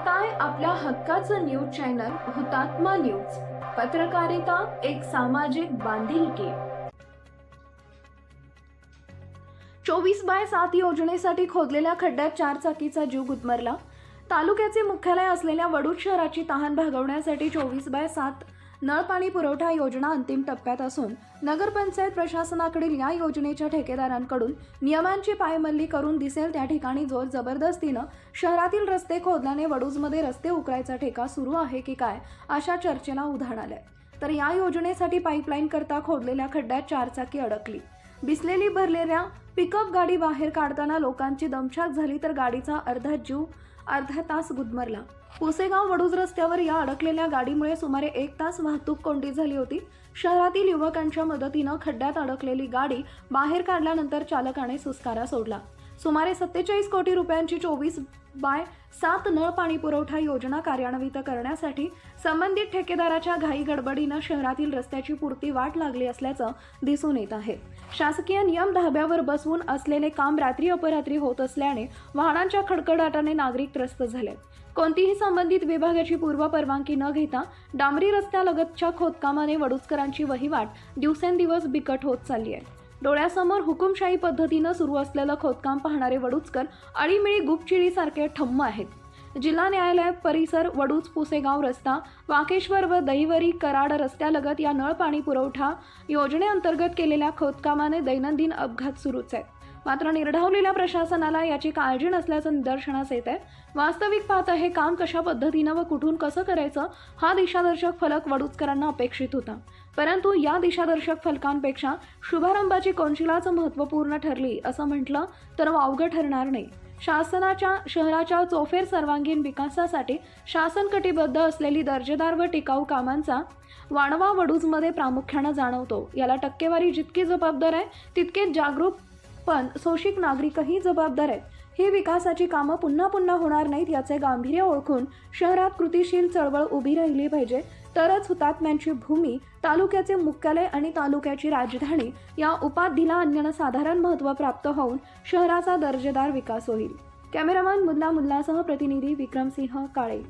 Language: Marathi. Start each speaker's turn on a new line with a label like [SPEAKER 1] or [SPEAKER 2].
[SPEAKER 1] पाहताय आपल्या हक्काचं न्यूज चॅनल हुतात्मा न्यूज. पत्रकारिता एक सामाजिक बांधिलकी. चोवीस बाय सात योजनेसाठी खोदलेल्या खड्ड्यात चार चाकीचा जीव गुदमरला. तालुक्याचे मुख्यालय असलेल्या वडूद शहराची तहान भागवण्यासाठी चोवीस बाय सात नळ पाणी पुरवठा योजना अंतिम टप्प्यात असून नगरपंचायत प्रशासनाकडील या योजनेच्या ठेकेदारांकडून नियमांची पायमल्ली करून दिसेल त्या ठिकाणी जोर जबरदस्तीनं शहरातील रस्ते खोदल्याने वडूजमध्ये रस्ते उकरायचा ठेका सुरू आहे की काय अशा चर्चेला उधाण आलंय. तर या योजनेसाठी पाईपलाईन करता खोदलेल्या खड्ड्यात चारचाकी अडकली. बिसलेली भरलेल्या पिकअप गाडी बाहेर काढताना लोकांची दमछाक झाली तर गाडीचा अर्धा जीव अर्धा तास गुदमरला. पुसेगाव वडूज रस्त्यावर या अडकलेल्या गाडीमुळे सुमारे एक तास वाहतूक कोंडी झाली होती. शहरातील युवकांच्या मदतीनं खड्ड्यात अडकलेली गाडी बाहेर काढल्यानंतर चालकाने सुस्कारा सोडला. सुमारे सत्तेचाळीस कोटी रुपयांची चोवीस बाय सात नळ पाणी पुरवठा योजना कार्यान्वित करण्यासाठी संबंधित ठेकेदाराच्या घाई गडबडीनं शहरातील रस्त्याची पुरती वाट लागली असल्याचं दिसून येत आहे. शासकीय नियम धाब्यावर बसवून असलेले काम रात्री अपरात्री होत असल्याने वाहनांच्या खडखडाटाने नागरिक त्रस्त झाले. कोणतीही संबंधित विभागाची पूर्व परवानगी न घेता डांबरी रस्त्यालगतच्या खोदकामाने वडुसकरांची वहिवाट दिवसेंदिवस बिकट होत चालली आहे. डोळ्यासमोर हुकुमशाही पद्धतीनं सुरू असलेलं खोदकाम पाहणारे वडुचकर अळीमिळी गुपचिळीसारखे ठम्म आहेत. जिल्हा न्यायालय परिसर वडूच पुसेगाव रस्ता वाकेश्वर व दहिवरी कराड रस्त्यालगत या नळ पाणी पुरवठा योजनेअंतर्गत केलेल्या खोदकामाने दैनंदिन अपघात सुरूच आहेत. मात्र निर्ढावलेल्या प्रशासनाला याची काळजी नसल्याचं निदर्शनास येत आहे. वास्तविक पाहता हे काम कशा पद्धतीनं व कुठून कसं करायचं हा दिशादर्शक फलक वडूचकरांना अपेक्षित होता. परंतु या दिशादर्शक फलकांपेक्षा शुभारंभाची कोनशिलाच महत्त्वपूर्ण ठरली असं म्हटलं तर वावगं ठरणार नाही. शासनाच्या शहराच्या चोफेर सर्वांगीण विकासासाठी शासन कटिबद्ध असलेली दर्जेदार व टिकाऊ कामांचा वाणवा वडूजमध्ये प्रामुख्यानं जाणवतो. याला टक्केवारी जितकी जबाबदार आहे तितकेच जागरूक पण सोशिक नागरिकही जबाबदार आहेत. ही विकासाची कामं पुन्हा पुन्हा होणार नाहीत याचे गांभीर्य ओळखून शहरात कृतीशील चळवळ उभी राहिली पाहिजे. तरच हुतात्म्यांची भूमी तालुक्याचे मुख्यालय आणि तालुक्याची राजधानी या उपाधीला अन्यनं साधारण महत्त्व प्राप्त होऊन शहराचा दर्जेदार विकास होईल. कॅमेरामॅन मुल्ला मुल्लासह प्रतिनिधी विक्रमसिंह काळे.